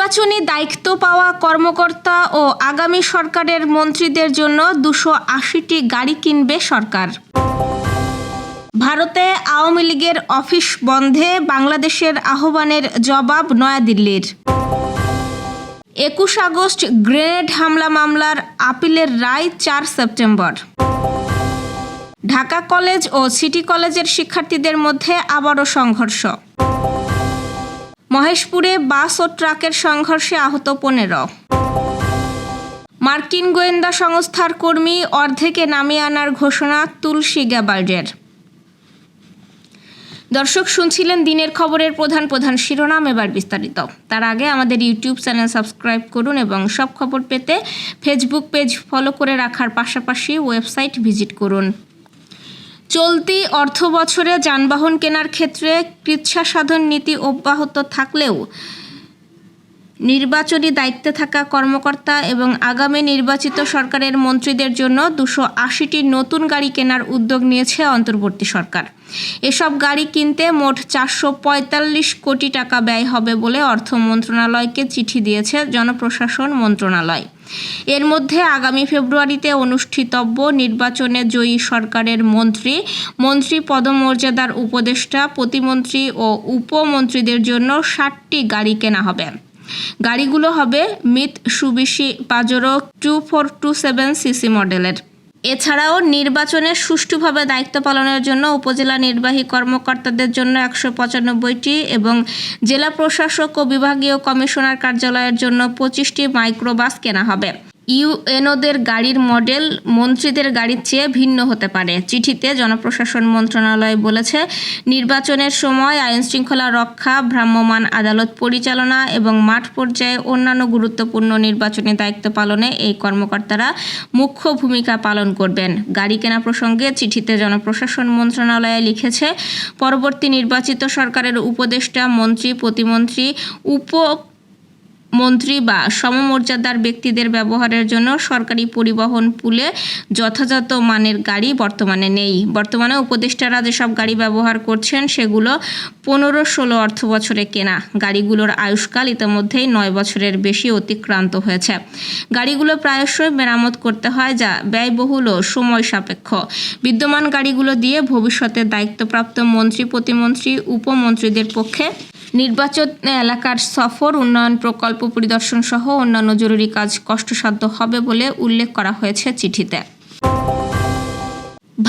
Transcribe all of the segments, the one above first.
নির্বাচনী দায়িত্ব পাওয়া কর্মকর্তা ও আগামী সরকারের মন্ত্রীদের জন্য দুশো আশিটি গাড়ি কিনবে সরকার। ভারতে আওয়ামী লীগের অফিস বন্ধে বাংলাদেশের আহ্বানের জবাব নয়াদিল্লির। একুশ আগস্ট গ্রেনেড হামলা মামলার আপিলের রায় চার সেপ্টেম্বর। ঢাকা কলেজ ও সিটি কলেজের শিক্ষার্থীদের মধ্যে আবারও সংঘর্ষ। মহেশপুরে বাস ও ট্রাকের সংঘর্ষে আহত পনেরো। মার্কিন গোয়েন্দা সংস্থার কর্মী অর্ধেকে নামিয়ে আনার ঘোষণা তুলসী গ্যাবার্ডের। দর্শক, শুনছিলেন দিনের খবরের প্রধান প্রধান শিরোনাম এবার বিস্তারিত। তার আগে আমাদের ইউটিউব চ্যানেল সাবস্ক্রাইব করুন এবং সব খবর পেতে ফেসবুক পেজ ফলো করে রাখার পাশাপাশি ওয়েবসাইট ভিজিট করুন। চলতি অর্থ বছরে যানবাহন কেনার ক্ষেত্রে কৃচ্ছা সাধন নীতি অব্যাহত থাকলেও নির্বাচনী দায়িত্বে থাকা কর্মকর্তা এবং আগামী নির্বাচিত সরকারের মন্ত্রীদের জন্য দুশো আশিটি নতুন গাড়ি কেনার উদ্যোগ নিয়েছে অন্তর্বর্তী সরকার। এসব গাড়ি কিনতে মোট চারশো পঁয়তাল্লিশ কোটি টাকা ব্যয় হবে বলে অর্থ মন্ত্রণালয়কে চিঠি দিয়েছে জনপ্রশাসন মন্ত্রণালয়। এর মধ্যে আগামী ফেব্রুয়ারিতে অনুষ্ঠিতব্য নির্বাচনে জয়ী সরকারের মন্ত্রী মন্ত্রী পদমর্যাদার উপদেষ্টা, প্রতিমন্ত্রী ও উপমন্ত্রীদের জন্য ষাটটি গাড়ি কেনা হবে। গাড়িগুলো হবে Mitsubishi Pajero two four two seven CC মডেলের। এছাড়াও নির্বাচনে সুষ্ঠুভাবে দায়িত্ব পালনের জন্য উপজেলা নির্বাহী কর্মকর্তাদের জন্য একশো পঁচানব্বইটি এবং জেলা প্রশাসক ও বিভাগীয় কমিশনার কার্যালয়ের জন্য পঁচিশটি মাইক্রোবাস কেনা হবে। ইউএনওদের গাড়ির মডেল মন্ত্রীদের গাড়ির চেয়ে ভিন্ন হতে পারে। চিঠিতে জনপ্রশাসন মন্ত্রণালয় বলেছে, নির্বাচনের সময় আইন শৃঙ্খলা রক্ষা, ভ্রাম্যমাণ আদালত পরিচালনা এবং মাঠ পর্যায়ে অন্যান্য গুরুত্বপূর্ণ নির্বাচনী দায়িত্ব পালনে এই কর্মকর্তারা মুখ্য ভূমিকা পালন করবেন। গাড়ি কেনা প্রসঙ্গে চিঠিতে জনপ্রশাসন মন্ত্রণালয়ে লিখেছে, পরবর্তী নির্বাচিত সরকারের উপদেষ্টা, মন্ত্রী, প্রতিমন্ত্রী, উপ মন্ত্রী বা সমমর্যাদার ব্যক্তিদের ব্যবহারের জন্য সরকারি পরিবহন পুলে যথাযথ মানের গাড়ি বর্তমানে নেই। বর্তমানে উপদেষ্টারা যেসব গাড়ি ব্যবহার করছেন, সেগুলো পনেরো ষোলো অর্থ বছরে কেনা। গাড়িগুলোর আয়ুষ্কাল ইতিমধ্যেই নয় বছরের বেশি অতিক্রান্ত হয়েছে। গাড়িগুলো প্রায়শই মেরামত করতে হয়, যা ব্যয়বহুল ও সময় সাপেক্ষ। বিদ্যমান গাড়িগুলো দিয়ে ভবিষ্যতে দায়িত্বপ্রাপ্ত মন্ত্রী, প্রতিমন্ত্রী, উপমন্ত্রীদের পক্ষে নির্বাচন এলাকার সফর, উন্নয়ন প্রকল্প পরিদর্শন সহ অন্যান্য জরুরি কাজ কষ্টসাধ্য হবে বলে উল্লেখ করা হয়েছে চিঠিতে।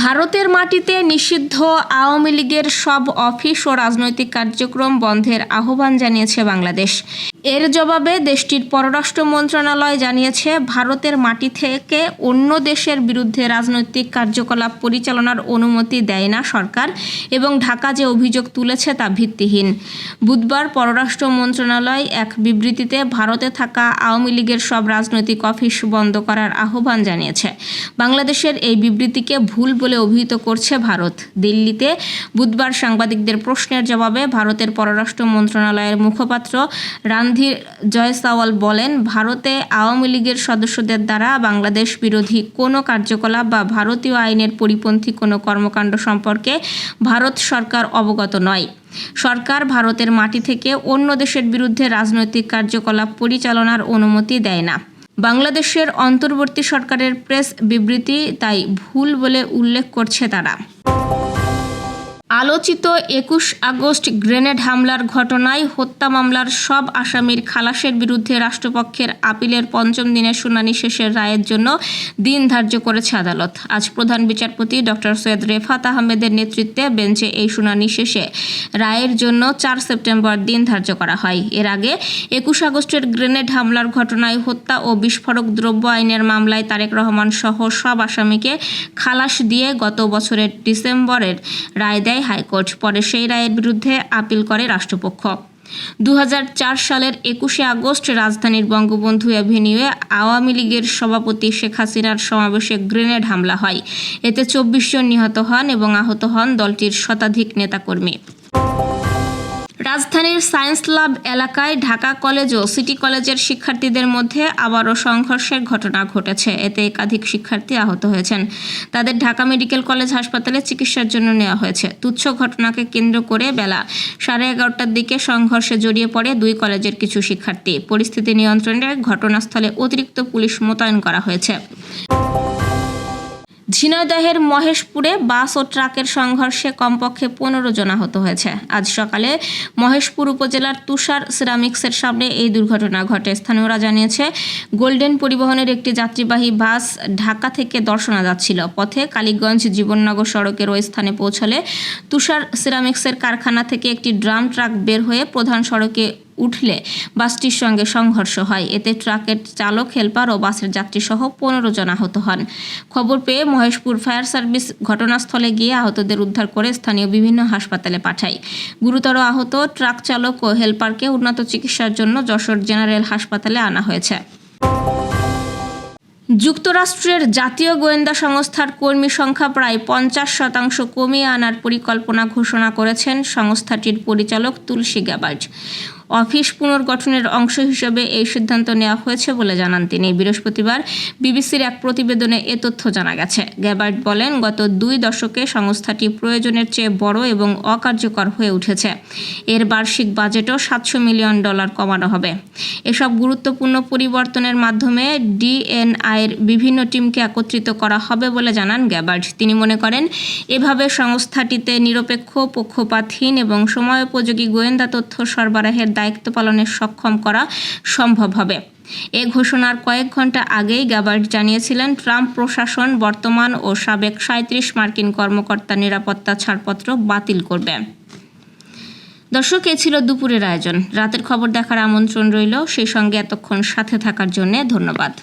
ভারতের মাটিতে নিষিদ্ধ আওয়ামী লীগের সব অফিস ও রাজনৈতিক কার্যক্রম বন্ধের আহ্বান জানিয়েছে বাংলাদেশ। এর জবাবে দেশটির পররাষ্ট্র মন্ত্রণালয় জানিয়েছে, ভারতের মাটি থেকে অন্য দেশের বিরুদ্ধে রাজনৈতিক কার্যকলাপ পরিচালনার অনুমতি দেয় না সরকার এবং ঢাকা যে অভিযোগ তুলেছে তা ভিত্তিহীন। বুধবার পররাষ্ট্র মন্ত্রণালয় এক বিবৃতিতে ভারতে থাকা আওয়ামী লীগের সব রাজনৈতিক অফিস বন্ধ করার আহ্বান জানিয়েছে। বাংলাদেশের এই বিবৃতিকে ভুল বলে অভিহিত করছে ভারত। দিল্লিতে বুধবার সাংবাদিকদের প্রশ্নের জবাবে ভারতের পররাষ্ট্র মন্ত্রণালয়ের মুখপাত্র রানধীর জয়সাওয়াল বলেন, ভারতে আওয়ামী লীগের সদস্যদের দ্বারা বাংলাদেশ বিরোধী কোনো কার্যকলাপ বা ভারতীয় আইনের পরিপন্থী কোনো কর্মকাণ্ড সম্পর্কে ভারত সরকার অবগত নয়। সরকার ভারতের মাটি থেকে অন্য দেশের বিরুদ্ধে রাজনৈতিক কার্যকলাপ পরিচালনার অনুমতি দেয় না। বাংলাদেশের অন্তর্বর্তী সরকারের প্রেস বিবৃতি তাই ভুল বলে উল্লেখ করছে তারা। আলোচিত একুশ আগস্ট গ্রেনেড হামলার ঘটনায় হত্যা মামলার সব আসামির খালাসের বিরুদ্ধে রাষ্ট্রপক্ষের আপিলের পঞ্চম দিনের শুনানি শেষের রায়ের জন্য দিন ধার্য করেছে আদালত। আজ প্রধান বিচারপতি ডক্টর সৈয়দ রেফাত আহমেদের নেতৃত্বে বেঞ্চে এই শুনানি শেষে রায়ের জন্য চার সেপ্টেম্বর দিন ধার্য করা হয়। এর আগে একুশ আগস্টের গ্রেনেড হামলার ঘটনায় হত্যা ও বিস্ফোরক দ্রব্য আইনের মামলায় তারেক রহমান সহ সব আসামিকে খালাস দিয়ে গত বছরের ডিসেম্বরের রায় দেয় হাইকোর্ট পরে সেই রায়ের বিরুদ্ধে আপিল করে রাষ্ট্রপক্ষ। দু হাজার চার সালের একুশে আগস্ট রাজধানীর বঙ্গবন্ধু অ্যাভিনিউয়ে আওয়ামী লীগের সভাপতি শেখ হাসিনার সমাবেশে গ্রেনেড হামলা হয়। এতে চব্বিশ জন নিহত হন এবং আহত হন দলটির শতাধিক নেতাকর্মী। রাজধানীর সায়েন্স ল্যাব এলাকায় ঢাকা কলেজ ও সিটি কলেজের শিক্ষার্থীদের মধ্যে আবারও সংঘর্ষের ঘটনা ঘটেছে। এতে একাধিক শিক্ষার্থী আহত হয়েছেন। তাদের ঢাকা মেডিকেল কলেজ হাসপাতালে চিকিৎসার জন্য নেওয়া হয়েছে। তুচ্ছ ঘটনাকে কেন্দ্র করে বেলা সাড়ে এগারোটার দিকে সংঘর্ষে জড়িয়ে পড়ে দুই কলেজের কিছু শিক্ষার্থী। পরিস্থিতি নিয়ন্ত্রণে ঘটনাস্থলে অতিরিক্ত পুলিশ মোতায়েন করা হয়েছে। ঝিনাইদহের মহেশপুরে বাস ও ট্রাকের সংঘর্ষে কমপক্ষে পনেরো জন আহত হয়েছে। আজ সকালে মহেশপুর উপজেলার তুষার সিরামিক্সের সামনে এই দুর্ঘটনা ঘটে। স্থানীয়রা জানিয়েছে, গোল্ডেন পরিবহনের একটি যাত্রীবাহী বাস ঢাকা থেকে দর্শনা যাচ্ছিল। পথে কালীগঞ্জ জীবননগর সড়কের ওই স্থানে পৌঁছলে তুষার সিরামিক্সের কারখানা থেকে একটি ড্রাম ট্রাক বের হয়ে প্রধান সড়কে উঠলে বাসটির সঙ্গে সংঘর্ষ হয়। এতে ট্রাকের চালক, হেলপার ও বাসের যাত্রী সহ পনেরো জন আহত হন। খবর পেয়ে মহেশপুর ফায়ার সার্ভিস ঘটনাস্থলে গিয়ে আহতদের উদ্ধার করে স্থানীয় বিভিন্ন হাসপাতালে পাঠায়। গুরুতর আহত, ট্রাক চালক ও হেলপারকে উন্নত চিকিৎসার জন্য যশোর জেনারেল হাসপাতালে আনা হয়েছে। যুক্তরাষ্ট্রের জাতীয় গোয়েন্দা সংস্থার কর্মী সংখ্যা প্রায় পঞ্চাশ শতাংশ কমিয়ে আনার পরিকল্পনা ঘোষণা করেছেন সংস্থাটির পরিচালক তুলসী গ্যাবার্জ অফিস পুনর্গঠনের অংশ হিসেবে এই সিদ্ধান্ত নেওয়া হয়েছে বলে জানান তিনি। বৃহস্পতিবার বিবিসির এক প্রতিবেদনে এ তথ্য জানা গেছে। গ্যাবার্ট বলেন, গত দুই দশকে সংস্থাটি প্রয়োজনের চেয়ে বড় এবং অকার্যকর হয়ে উঠেছে। এর বার্ষিক বাজেটও সাতশো মিলিয়ন ডলার কমানো হবে। এসব গুরুত্বপূর্ণ পরিবর্তনের মাধ্যমে ডিএনআইয়ের বিভিন্ন টিমকে একত্রিত করা হবে বলে জানান গ্যাবার্ড তিনি মনে করেন, এভাবে সংস্থাটিতে নিরপেক্ষ পক্ষপাতহীন এবং সময়োপযোগী গোয়েন্দা তথ্য সরবরাহের দায়িত্ব পালনে সক্ষম করা সম্ভব হবে। এ ঘোষণার কয়েক ঘণ্টা আগেই গ্যাবার্ট জানিয়েছিলেন, ট্রাম্প প্রশাসন বর্তমান ও সাবেক সাঁত্রিশ মার্কিন কর্মকর্তা নিরাপত্তা ছাড়পত্র বাতিল করবে। দর্শক, এ ছিল দুপুরের আয়োজন। রাতের খবর দেখার আমন্ত্রণ রইল। সেই সঙ্গে এতক্ষণ সাথে থাকার জন্য ধন্যবাদ।